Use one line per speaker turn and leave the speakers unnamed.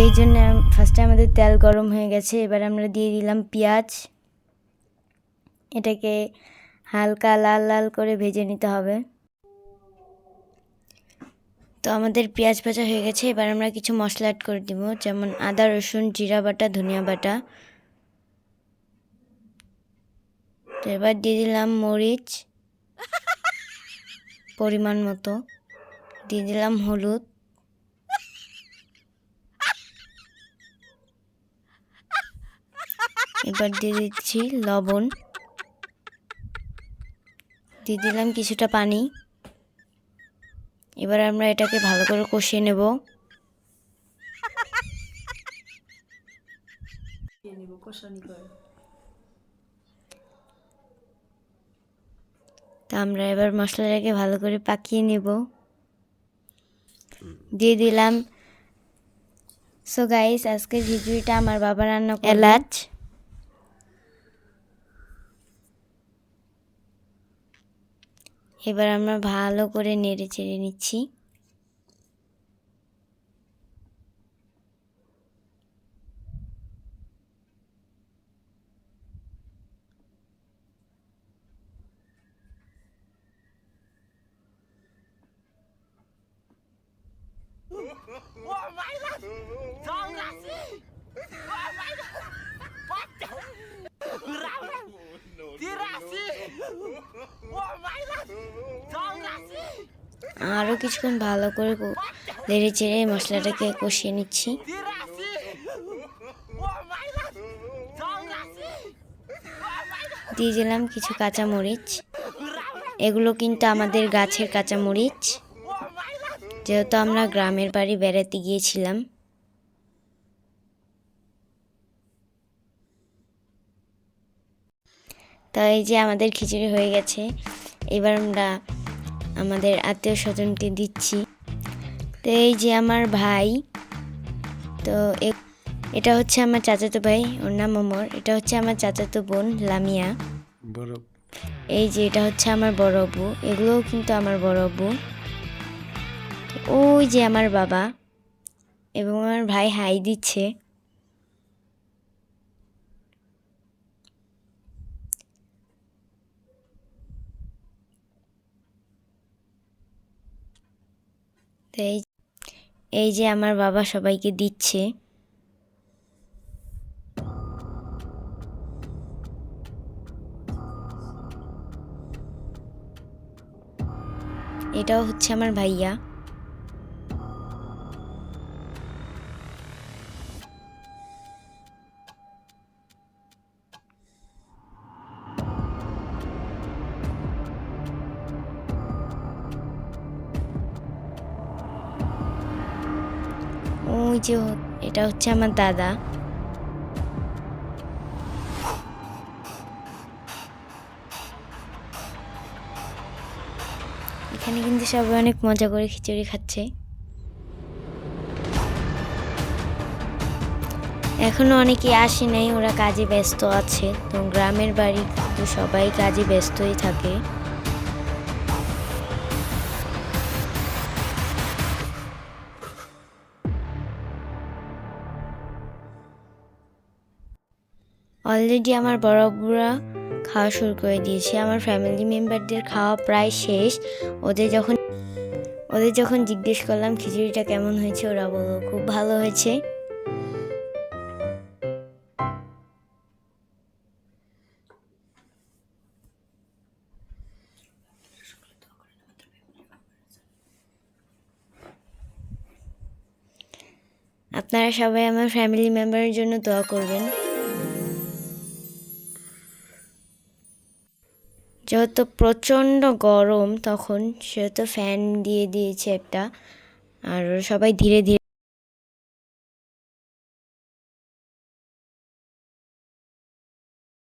এই জন্য ফার্স্টে আমাদের তেল গরম হয়ে গেছে, এবার আমরা দিয়ে দিলাম পেঁয়াজ। এটাকে হালকা লাল লাল করে ভেজে নিতে হবে। তো আমাদের পেঁয়াজ ভাজা হয়ে গেছে, এবার আমরা কিছু মশলা অ্যাড করে দিব, যেমন আদা, রসুন, জিরা বাটা, ধনিয়া বাটা। তো এবার দিয়ে দিলাম মরিচ, পরিমাণ মতো। দিয়ে দিলাম হলুদ। এবার দিয়ে দিচ্ছি লবণ। দিয়ে দিলাম কিছুটা পানি। এবার আমরা এটাকে ভালো করে কষিয়ে নেব। তা আমরা এবার মশলাটাকে ভালো করে পাকিয়ে নেব। দিয়ে দিলাম। সো গাইস আজকের খিচুড়িটা আমার বাবা রান্না এলাচ। এবার আমরা ভালো করে নেড়ে চেড়ে নিচ্ছি।
Ủa mày là
আরও কিছুক্ষণ ভালো করে নেড়ে চেড়ে মশলাটাকে কষিয়ে নিচ্ছি। দিয়ে দিলাম কিছু কাঁচামরিচ। এগুলো কিন্তু আমাদের গাছের কাঁচামরিচ। যেহেতু আমরা গ্রামের বাড়ি বেড়াতে গিয়েছিলাম। তো এই যে আমাদের খিচুড়ি হয়ে গেছে। এবার আমরা আমাদের আত্মীয় স্বজনকে দিচ্ছি। তো এই যে আমার ভাই তো এটা হচ্ছে আমার চাচাতো ভাই ওর নাম অমর। এটা হচ্ছে আমার চাচাতো বোন লামিয়া।
বড়।
এই যে এটা হচ্ছে আমার বড় বউ এগুলোও কিন্তু আমার বড় বউ ওই যে আমার বাবা এবং আমার ভাই হাই দিচ্ছে। তো এই এই যে আমার বাবা সবাইকে দিচ্ছে। এটাও হচ্ছে আমার ভাইয়া। ওই যে এটা হচ্ছে আমার দাদা। এখানে কিন্তু সবাই অনেক মজা করে খিচুড়ি খাচ্ছে। এখনও অনেকে আসে নাই, ওরা কাজে ব্যস্ত আছে। তো গ্রামের বাড়ি সবাই কাজে ব্যস্তই থাকে। অলরেডি আমার বড় বুড়া খাওয়া শুরু করে দিয়েছে। আমার ফ্যামিলি মেম্বারদের খাওয়া প্রায় শেষ। ওদের যখন ওদের যখন জিজ্ঞেস করলাম, খিচুড়িটা কেমন হয়েছে? ওরা বলল, খুব ভালো হয়েছে। আপনারা সবাই আমার ফ্যামিলি মেম্বারের জন্য দোয়া করবেন। যেহেতু প্রচণ্ড গরম তখন সেহেতু ফ্যান দিয়ে দিয়েছে একটা। আর সবাই ধীরে ধীরে